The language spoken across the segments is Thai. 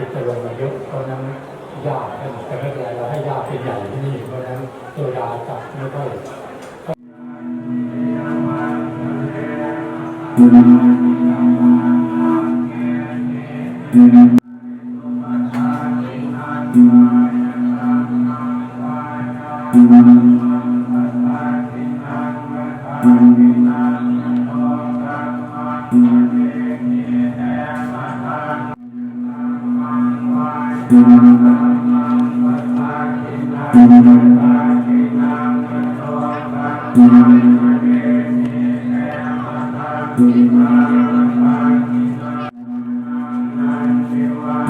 สิทธิ์จะลงมาเยอะเพราะนั้นยากแต่ไม่เป็นไรเราให้ยากเป็นใหญ่ที่นี่เพราะนั้นโซดาจับไม่ค่อย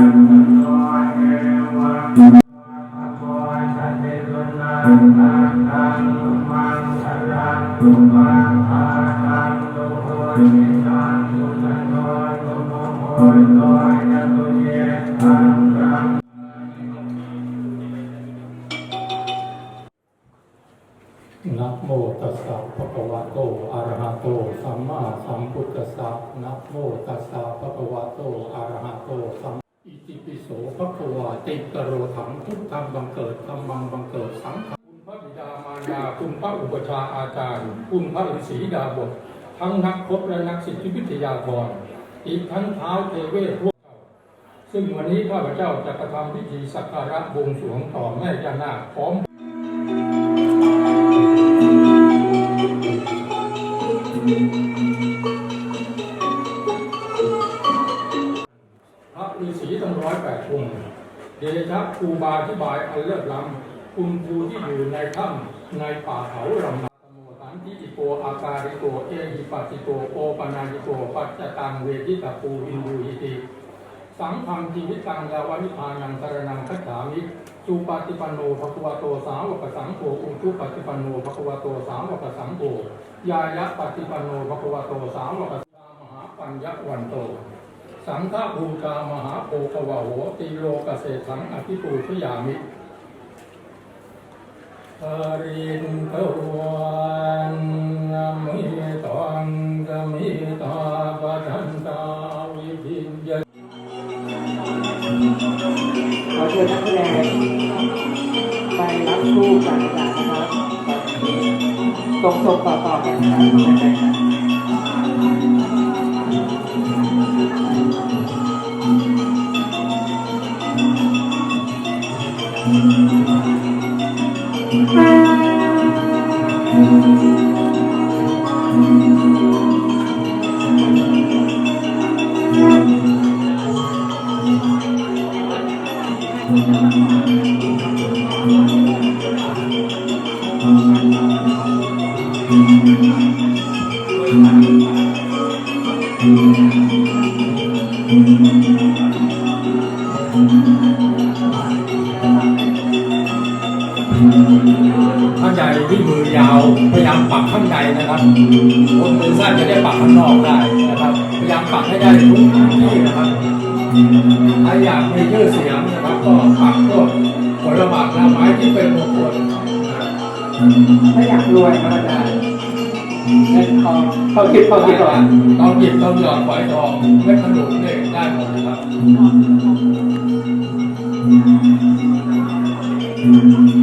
นะโมตัสสะภะคะวะโต อะระหะโต สัมมาสัมพุทธัสสะนะโมตัสสะภะคะวะโต อะระหะโต สัม อิตปิโสภะควาติกโรถังทุกธรรมบังเกิดธรรมังบังเกิดสังฆคุณพระบิดามารดาคุณพระอุปชฌาย์อาจารย์ คุณพระฤาษีดาบททั้งนักพบและนักสิทธิวิทยากรอีกทั้งเท้าเทเวศพวกเราซึ่งวันนี้ข้าพเจ้าจะกระทำพิธีสักการะบวงสรวงต่อแม่ย่านาคพร้อม เดชะครูบาอธิบายอันเลิศล้ำคุณครูที่อยู่ในถ้ำในป่าเขาลำนาโมสันทิติโกอาการิโกเอหิปัสสิโกโอปนาญิโกปัจจตังเวทิตาปูอินดูอิติสังฆังชีวิตังยาวานิพานังสารนังคัจฉามิสุปฏิปันโนภควโตสาวกสังโฆอุชุปฏิปันโนภควโตสาวกสังโฆยายะปฏิปันโนภควโตสาวกสังโฆมหาปัญญวันโต สังฆบูชามหาโพกวาโหติโลกเกษสังอภิปูชยามิปรินทวันมิตังกมิตาปัทันตาวิภิญญาขอเชิญนักแสดงไปรับคู่กันนะครับตรงๆต่อๆกันนะากให้ได้ทุกที่นะครับถ้าอยากมีชื่อเสียงนะครับก็ปักพวกผลหมากและไม้ที่เป็นมงคลนะครับถ้าอยากรวยก็ได้เงินทองเขาคิดเขาคิดก่อนต้องหยิบต้องหยอดฝอยทองเม็ดขนุนเนี่ยได้หมดนะครับ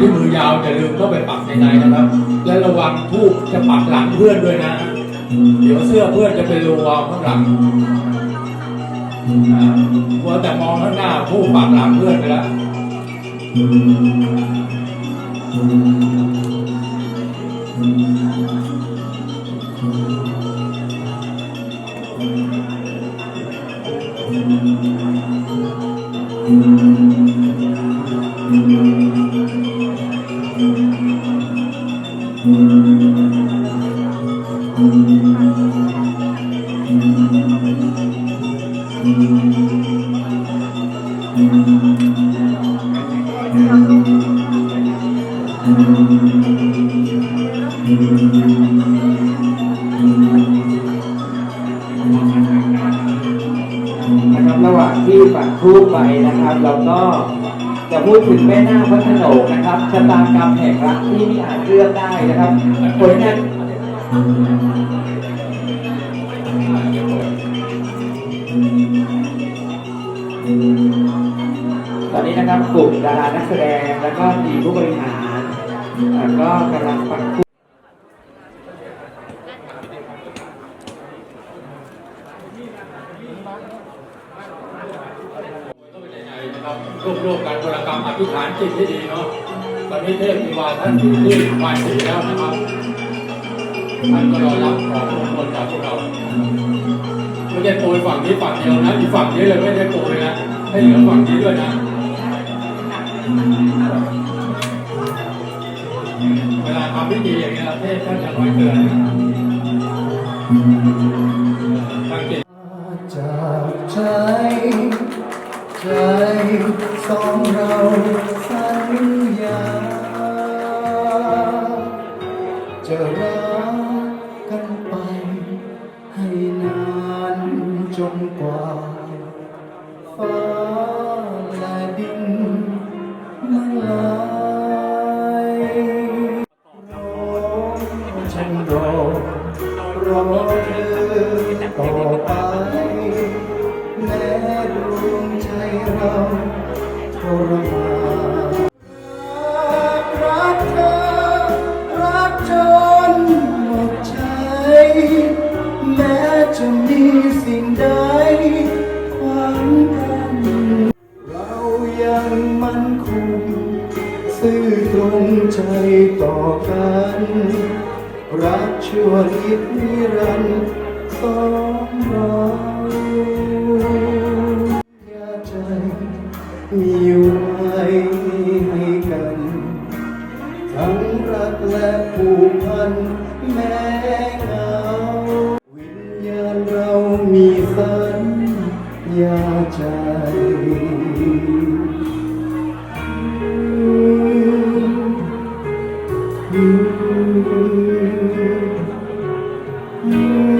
ที่มือยาวอย่าลืมเข้าไปปักในในนะครับ และระวังทูบจะปักหลังเพื่อนด้วยนะ เดี๋ยวเสื้อเพื่อนจะเป็นรูวาวข้างหลังอ่ามัวแต่มองข้างหน้าผู้ปักหลังเพื่อนไปแล้ว นะครับระหว่างที่ปักทูปไปนะครับ เราก็ จะพูดถึงแม่นาคพระโขนงนะครับชะตากรรมแห่งรักที่ไม่อาจเลือกได้นะครับผลงานตอนนี้นะครับกลุ่มดารานักแสดงแล้วก็ทีมผู้บริหารก็กำลังปักานจิตที่ดีเนาะตอนนี้เทพมีวาท่านอยู่ที่ฝ่ายสีแล้วนะครับท่านก็รอรับของมงคลจากพวกเราไม่ได้โปรยฝั่งนี้ฝั่งเดียวนะอีกฝั่งนี้เลยไม่ได้โปรยนะให้เหลือฝั่งนี้ด้วยนะเวลาทำพิธีอย่างเงี้ยเทพท่านจะคอยเตือนตั้งจิตจากใจใจสองเรา จะรักกันไป ให้นานจนกว่าฟ้าและดินมันลายรอฉันรอรอเธอต่อไปแม้ดวงใจเราทรมาน พี่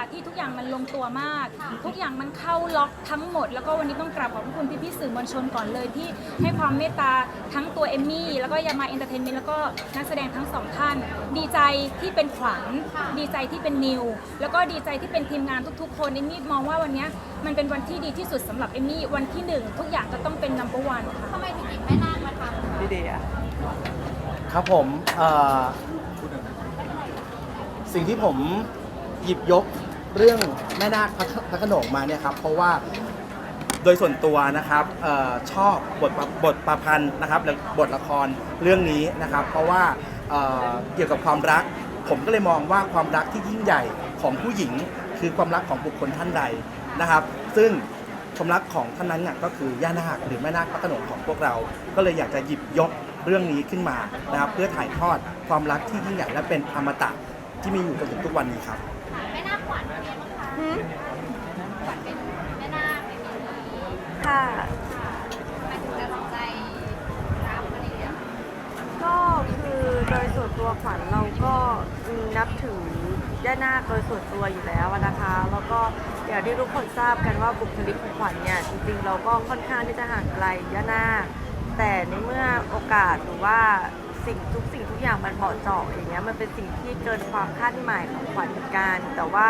ค่ะที่ทุกอย่างมันลงตัวมาก ทุกอย่างมันเข้าล็อกทั้งหมด แล้วก็วันนี้ต้องกราบขอบพระคุณพี่ๆสื่อมวลชนก่อนเลยที่ให้ความเมตตาทั้งตัวเอมมี่แล้วก็ยามาเอนเตอร์เทนเมนต์แล้วก็นักแสดงทั้งสองท่าน ดีใจที่เป็นขวัญดีใจที่เป็นนิว แล้วก็ดีใจที่เป็นทีมงานทุกๆ คนเอมมี่มองว่าวันเนี้ยมันเป็นวันที่ดีที่สุดสำหรับเอมมี่วันที่หนึ่งทุกอย่างจะต้องเป็น number one ค่ะทำไมถึงหยิบแม่นาคมาทำคะพี่เดียครับผมเอ่อสิ่งที่ผมหยิบยก เรื่องแม่นาคพระพระโขนงมาเนี่ยครับเพราะว่าโดยส่วนตัวนะครับเออชอบบทประบทประพันธ์นะครับหรือบทละครเรื่องนี้นะครับ เพราะว่าเอ่อเกี่ยวกับความรัก ผมก็เลยมองว่าความรักที่ยิ่งใหญ่ของผู้หญิง คือความรักของบุคคลท่านใดนะครับ ซึ่งความรักของท่านนั้นน่ะก็คือย่านาคหรือแม่นาคพระโขนงของพวกเรา ก็เลยอยากจะหยิบยกเรื่องนี้ขึ้นมานะครับ เพื่อถ่ายทอดความรักที่ยิ่งใหญ่และเป็นอมตะที่มีอยู่จนถึงทุกวันนี้ครับ แม่นาคขวัญเป็นไงบ้างคเป็นแบบนี้ค่ะทำไมถึงตัดสินใจรับอะไรอย่างเงี้ยก็คือโดยส่วนตัวขวัญเราก็นับถือย่านาคโดยส่วนตัวอยู่แล้วนะคะ แล้วก็อย่างที่ทุกคนทราบกันว่าบุคลิกของขวัญเนี่ยจริงๆ เราก็ค่อนข้างที่จะห่างไกลย่านาคแต่ในเมื่อโอกาสหรือว่า สิ่งทุกสิ่งทุกอย่างมันเหมาะเจาะอย่างเงี้ยมันเป็นสิ่งที่เกินความคาดหมายของขวัญเหมือนกันแต่ว่า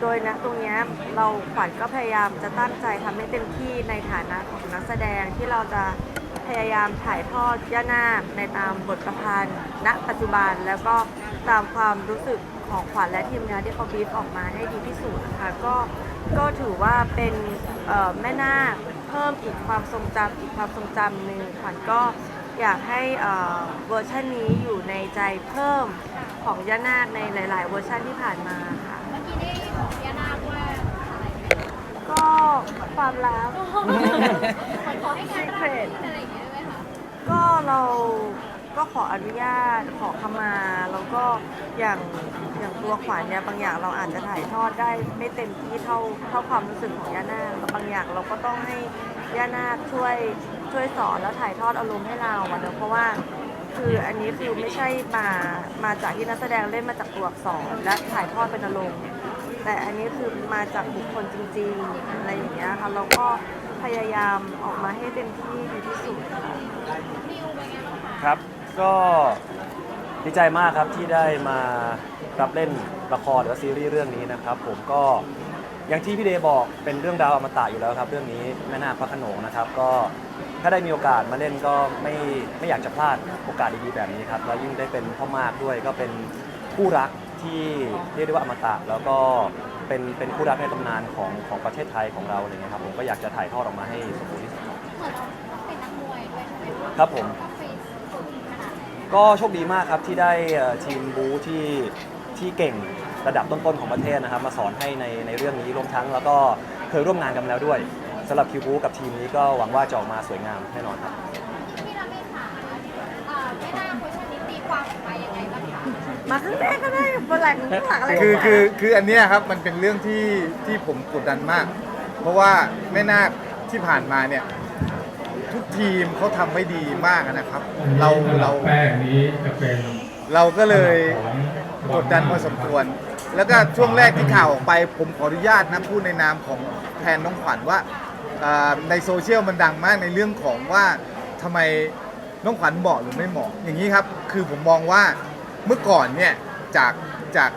โดยนะตรงเนี้ยเราขวัญก็พยายามจะตั้งใจทำให้เต็มที่ในฐานะของนักแสดงที่เราจะพยายามถ่ายทอดย่านาคในตามบทประพันธ์ณปัจจุบันแล้วก็ตามความรู้สึกของขวัญและทีมงานที่เขาบีฟออกมาให้ดีที่สุดนะคะก็ก็ถือว่าเป็นแม่นาคเพิ่มอีกความทรงจำอีกความทรงจำหนึ่งขวัญก็ อยากให้เอ่อเวอร์ชันนี้อยู่ในใจเพิ่มของย่านาคในหลาย ๆ เวอร์ชันที่ผ่านมาค่ะ เมื่อกี้ได้บอกย่านาคว่าอะไรไหมก็ความลับ ขอให้งานราบรื่นอะไรอย่างเงี้ยได้ไหมคะก็เราก็ขออนุญาตขอขมาแล้วก็อย่างอย่างตัวขวัญเนี่ยบางอย่างเราอาจจะถ่ายทอดได้ไม่เต็มที่เท่าเท่าความรู้สึกของย่านาคบางอย่างเราก็ต้องให้ ย่านาคช่วยช่วยสอนแล้วถ่ายทอดอารมณ์ให้เราอะเนอะเพราะว่าคืออันนี้คือไม่ใช่มามาจากที่นักแสดงเล่นมาจากตัวอักษรและถ่ายทอดเป็นอารมณ์แต่อันนี้คือมาจากบุคคลจริงๆอะไรอย่างเงี้ยค่ะเราก็พยายามออกมาให้เต็มที่ดีที่สุดค่ะครับ ก็ดีใจมากครับที่ได้มารับเล่นละครหรือว่าซีรีส์เรื่องนี้นะครับ ผมก็ อย่างที่พี่เดย์บอกเป็นเรื่องราวอมตะอยู่แล้วครับ เรื่องนี้แม่นาคพระโขนงนะครับ ก็ถ้าได้มีโอกาสมาเล่นก็ไม่ไม่อยากจะพลาดโอกาสดีๆแบบนี้ครับแล้วยิ่งได้เป็นพ่อมากด้วยก็เป็นคู่รักที่เรียกได้ว่าอมตะแล้วก็เป็นเป็นคู่รักในตำนานของของประเทศไทยของเราอะไรเงี้ยครับผมก็อยากจะถ่ายทอดออกมาให้สมบูรณ์ที่สุดครับเหมือนเราเป็นนักมวยด้วยใช่ไหมคะครับผมต้องไปฝึกขนาดไหนก็โชคดีมากครับที่ได้เอ่อทีมบูที่ที่เก่ง ระดับต้นๆของประเทศนะครับ มาสอนให้ในในเรื่องนี้รวมทั้ง แล้วก็เคยร่วมงานกันมาแล้วด้วยสำหรับคิวบูกับทีมนี้ก็หวังว่าจะออกมาสวยงามแน่นอนครับพี่ราเมฆค่ะเอ่อไม่น่าคุยชันนี้ตีความออกมายังไงบ้างคะมาข้างหน้าก็ได้บนหลังข้างหลังอะไรคือก็ได้คือคืออันเนี้ยครับมันเป็นเรื่องที่ที่ผมกดดันมาก เพราะว่าแม่นาคที่ผ่านมาเนี่ยทุกทีมเขาทำไว้ดีมากนะครับ เราเราแป้งนี้จะเป็นเราก็เลยของกดดันพอสมควร แล้วก็ช่วงแรกที่ข่าวออกไปผมขออนุญาตนะพูดในนามของแทนน้องขวัญว่าเอ่อในโซเชียลมันดังมากในเรื่องของว่าทำไมน้องขวัญเหมาะหรือไม่เหมาะอย่างนี้ครับ คือผมมองว่าเมื่อก่อนเนี่ยจากจาก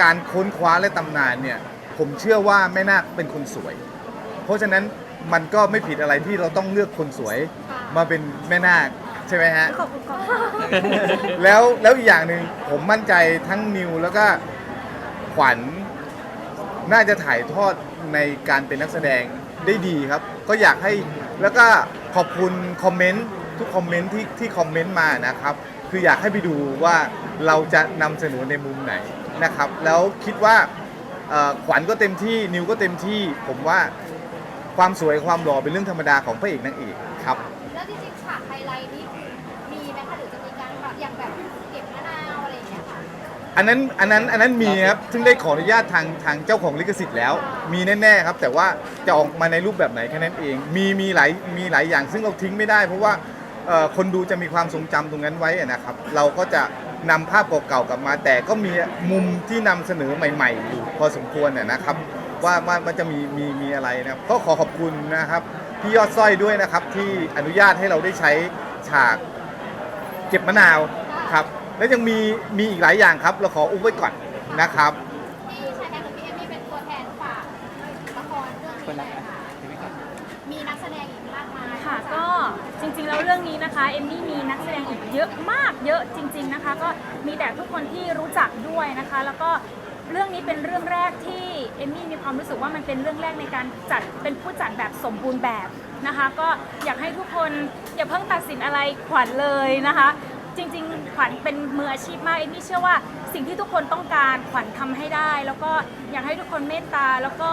การค้นคว้าและตำนานเนี่ยผมเชื่อว่าแม่นาคเป็นคนสวย เพราะฉะนั้นมันก็ไม่ผิดอะไรที่เราต้องเลือกคนสวยมาเป็นแม่นาคใช่ไหมฮะ ขอบคุณค่ะแล้วแล้วอีกอย่างหนึ่งผมมั่นใจทั้งนิวแล้วก็ ขวัญน่าจะถ่ายทอดในการเป็นนักแสดงได้ดีครับ ก็อยากให้แล้วก็ขอบคุณคอมเมนต์ทุกคอมเมนต์ที่ที่คอมเมนต์มานะครับ คืออยากให้ไปดูว่าเราจะนำเสนอในมุมไหนนะครับ แล้วคิดว่าเอ่อขวัญก็เต็มที่นิวก็เต็มที่ ผมว่าความสวยความหล่อเป็นเรื่องธรรมดาของพระเอกนางเอกครับ แล้วจริงๆฉากไฮไลท์นี่คือมีไหมคะหรือจะมีการแบบอย่างแบบ อันนั้นอันนั้นอันนั้นมีครับ ซึ่งได้ขออนุญาตทางทางเจ้าของลิขสิทธิ์แล้ว มีแน่ๆครับ แต่ว่าจะออกมาในรูปแบบไหนแค่นั้นเอง มีมีหลายมีหลายอย่าง ซึ่งเราทิ้งไม่ได้ เพราะว่าเอ่อคนดูจะมีความทรงจำตรงนั้นไว้อะนะครับ เราก็จะนำภาพเก่าๆกลับมา แต่ก็มีมุมที่นำเสนอใหม่ๆอยู่พอสมควรอะนะครับ ว่าว่ามันจะมีมีมีอะไรนะครับก็ขอขอบคุณนะครับพี่ยอดสร้อยด้วยนะครับที่อนุญาตให้เราได้ใช้ฉาก เก็บมะนาวครับ แล้วยังมีมีอีกหลายอย่างครับ เราขออุ้มไว้ก่อนนะครับพี่ชายแทนกับพี่เอมมี่เป็นตัวแทนฝากละครเรื่องคนนี้รักเลยกันค่ะใช่ไหมครับมีนักแสดงอีกมากมายค่ะก็จริงๆแล้วเรื่องนี้นะคะเอมมี่มีนักแสดงอีกเยอะมากเยอะจริง ๆนะคะ ก็มีแต่ทุกคนที่รู้จักด้วยนะคะ แล้วก็เรื่องนี้เป็นเรื่องแรกที่เอมมี่มีความรู้สึกว่ามันเป็นเรื่องแรกในการจัดเป็นผู้จัดแบบสมบูรณ์แบบนะคะ ก็อยากให้ทุกคนอย่าเพิ่งตัดสินอะไรขวัญเลยนะคะ จริง ๆ ขวัญเป็นมืออาชีพมากเอมมี่เชื่อว่าสิ่งที่ทุกคนต้องการขวัญทำให้ได้ แล้วก็อยากให้ทุกคนเมตตา แล้วก็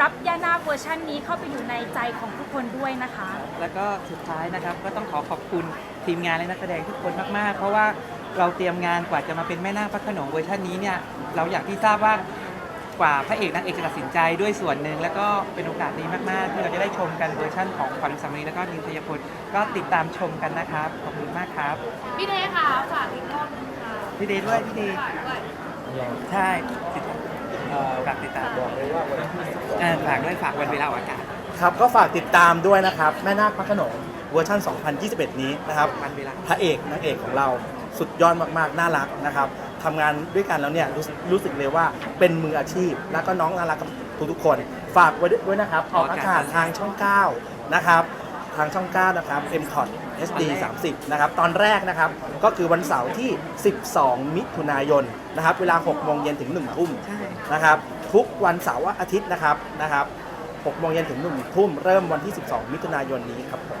รับย่านาคเวอร์ชันนี้เข้าไปอยู่ในใจของทุกคนด้วยนะคะ แล้วก็สุดท้ายนะครับก็ต้องขอขอบคุณทีมงานและนักแสดงทุกคนมากๆ เพราะว่าเราเตรียมงานกว่าจะมาเป็นแม่นาคพระโขนงเวอร์ชันนี้เนี่ยเราอยากที่ทราบว่า กว่าพระเอกนางเอกจะตัดสินใจด้วยส่วนหนึ่งแล้วก็เป็นโอกาสดีมากๆ ที่เราจะได้ชมกันเวอร์ชันของขวัญอุสามณีแล้วก็นิวทยพลก็ติดตามชมกันนะครับขอบคุณมากครับ พี่เดย์ค่ะฝากอีกรอบนึงค่ะพี่เดย์ด้วยพี่เดย์ฝากด้วยใช่ติดเอ่อฝากติดตามบอกเลยว่าฝากด้วยฝากวันเวลาออกอากาศครับก็ฝากติดตามด้วยนะครับ แม่นาคพระโขนงเวอร์ชัน 2021 นี้นะครับ วันเวลา พระเอกนางเอกของเรา สุดยอดมากๆ น่ารักนะครับทำงานด้วยกันแล้วเนี่ยรู้รู้สึกเลยว่าเป็นมืออาชีพ แล้วก็น้องน่ารักกับทุกๆคน ฝากไว้ด้วยนะครับ ออกอากาศทางช่อง 9 นะครับ ทางช่อง 9 นะครับ m c o t HD 30 นะครับ ตอนแรกนะครับ ก็คือวันเสาร์ที่ 12 มิถุนายนนะครับ เวลา 6 โมงเย็นถึง 1 ทุ่มใช่นะครับ ทุกวันเสาร์อาทิตย์นะครับนะครับ 6 โมงเย็นถึง 1 ทุ่ม เริ่มวันที่ 12 มิถุนายนนี้ครับผม